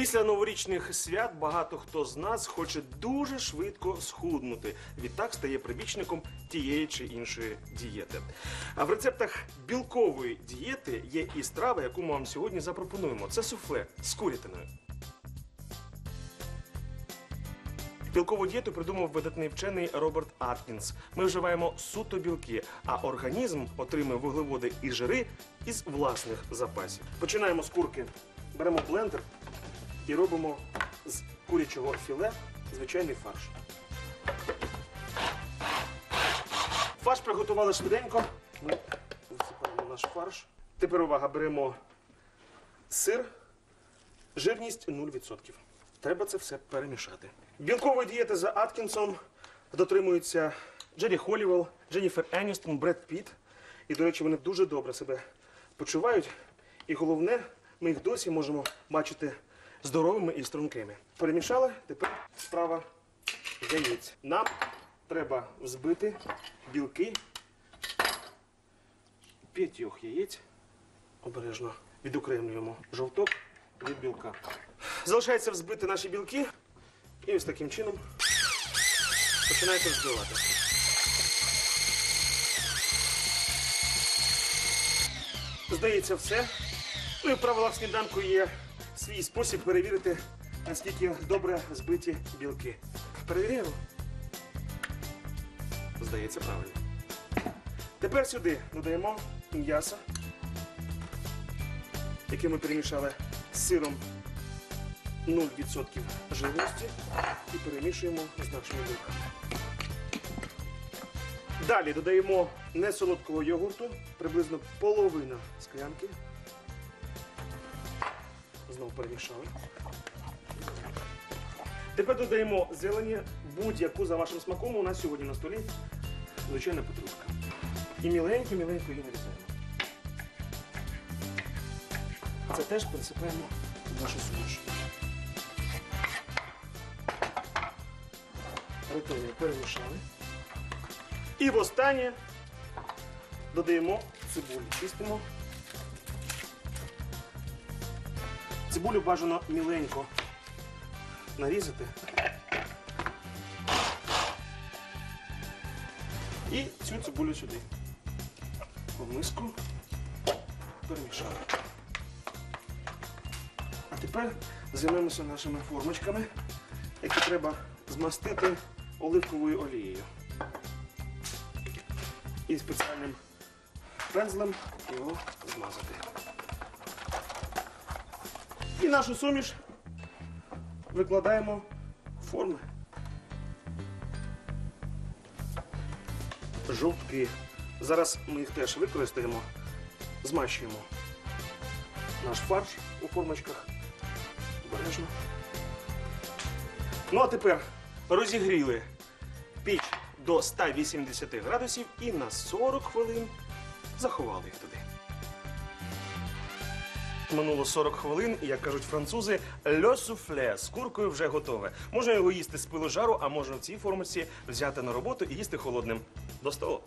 Після новорічних свят багато хто з нас хоче дуже швидко схуднути. Відтак стає прибічником тієї чи іншої дієти. А в рецептах білкової дієти є і страва, яку ми вам сьогодні запропонуємо. Це суфле з курятиною. Білкову дієту придумав видатний вчений Роберт Аткінс. Ми вживаємо суто білки, а організм отримує вуглеводи і жири із власних запасів. Починаємо з курки. Беремо блендер і робимо з курячого філе звичайний фарш. Фарш приготували швиденько. Ми висипаємо наш фарш. Тепер увага, беремо сир, жирність 0%. Треба це все перемішати. Білкової дієти за Аткінсом дотримуються Джері Холівелл, Дженніфер Еністон, Бред Піт. І, до речі, вони дуже добре себе почувають. І головне, ми їх досі можемо бачити здоровими і стрункими. Перемішали, тепер справа яєць. Нам треба взбити білки п'ятьох яєць. Обережно відокремлюємо жовток від білка. Залишається взбити наші білки. І ось таким чином починаєте взбивати. Здається, все. Ну і в сніданку є свій спосіб перевірити, наскільки добре збиті білки. Перевіряємо. Здається, правильно. Тепер сюди додаємо м'ясо, яке ми перемішали з сиром 0% жирності і перемішуємо з нашими білками. Далі додаємо несолодкого йогурту, приблизно половина склянки. Знову перемішали. Тепер додаємо зелені, будь-яку за вашим смаком. У нас сьогодні на столі звичайна петрушка. І міленько-міленько її нарізаємо. Це теж присипаємо в нашу суміш. Ретельно перемішали. І востаннє додаємо цибулю. Чистимо. Цибулю бажано міленько нарізати. І цю цибулю сюди. В миску перемішали. А тепер займемося нашими формочками, які треба змастити оливковою олією. І спеціальним пензлем його змазати. І нашу суміш викладаємо в форми. Жовтки. Зараз ми їх теж використаємо, змащуємо наш фарш у формочках. Обережно. Ну а тепер розігріли піч до 180 градусів і на 40 хвилин заховали їх туди. Минуло 40 хвилин, і, як кажуть французи, льо суфле з куркою вже готове. Можна його їсти з пилу жару, а можна в цій формуці взяти на роботу і їсти холодним. До столу.